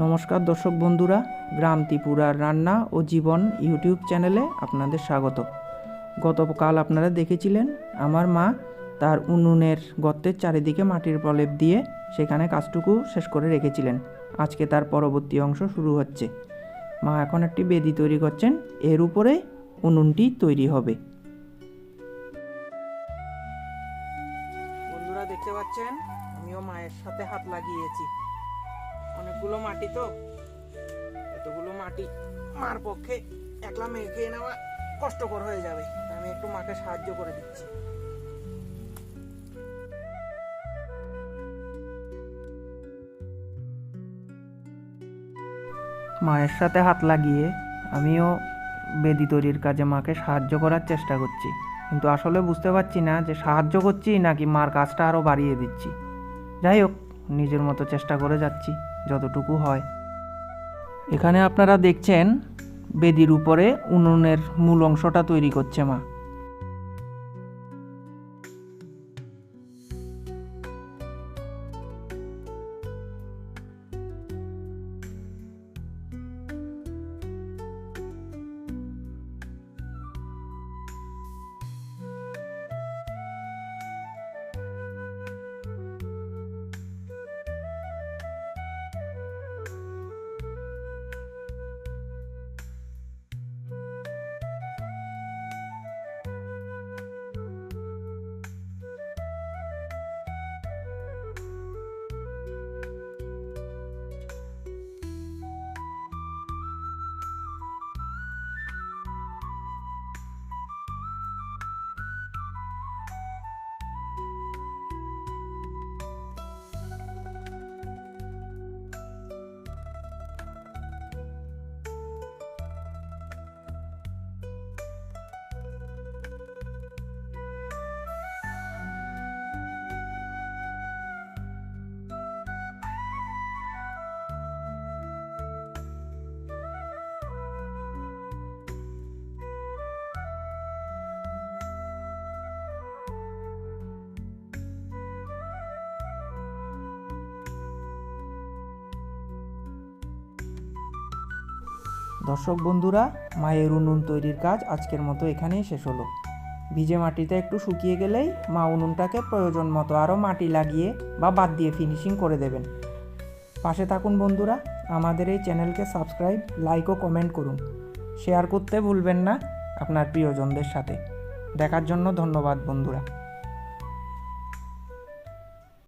নমস্কার দর্শক বন্ধুরা, গ্রাম ত্রিপুরার রান্না ও জীবন ইউটিউব চ্যানেলে আপনাদের স্বাগত। গতকাল আপনারা দেখেছিলেন, আমার মা তার উনুনের গর্তের চারিদিকে মাটির প্রলেপ দিয়ে সেখানে কাজটুকু শেষ করে রেখেছিলেন। আজকে তার পরবর্তী অংশ শুরু হচ্ছে। মা এখন একটি বেদি তৈরি করছেন, এর উপরে উনুনটি তৈরি হবে। বন্ধুরা দেখতে পাচ্ছেন, আমিও মায়ের সাথে হাত লাগিয়েছি। অনেকগুলো মাটি তো। এতগুলো মাটি মার পক্ষে একলা মেখে নেওয়া কষ্টকর হয়ে যাবে। আমি একটু মাকে সাহায্য করে দিচ্ছি। মায়ের সাথে হাত লাগিয়ে আমিও বেদি তৈরির কাজে মাকে সাহায্য করার চেষ্টা করছি। কিন্তু আসলে বুঝতে পারছি না যে সাহায্য করছি নাকি মার কাজটা আরও বাড়িয়ে দিচ্ছি। যাই হোক, নিজের মতো চেষ্টা করে যাচ্ছি। যতটুকু হয়। এখানে আপনারা দেখছেন বেদির উপরে উনুনের মূল অংশটা তৈরি করছে মা। দর্শক বন্ধুরা, মায়ের উনুন তৈরির কাজ আজকের মতো এখানেই শেষ হলো। ভিজে মাটিতে একটু শুকিয়ে গেলেই মা উনুনটাকে প্রয়োজন মতো আরও মাটি লাগিয়ে বা বাদ দিয়ে ফিনিশিং করে দেবেন। পাশে থাকুন বন্ধুরা, আমাদের এই চ্যানেলকে সাবস্ক্রাইব লাইক ও কমেন্ট করুন। শেয়ার করতে ভুলবেন না আপনার প্রিয়জনদের সাথে। দেখার জন্য ধন্যবাদ বন্ধুরা।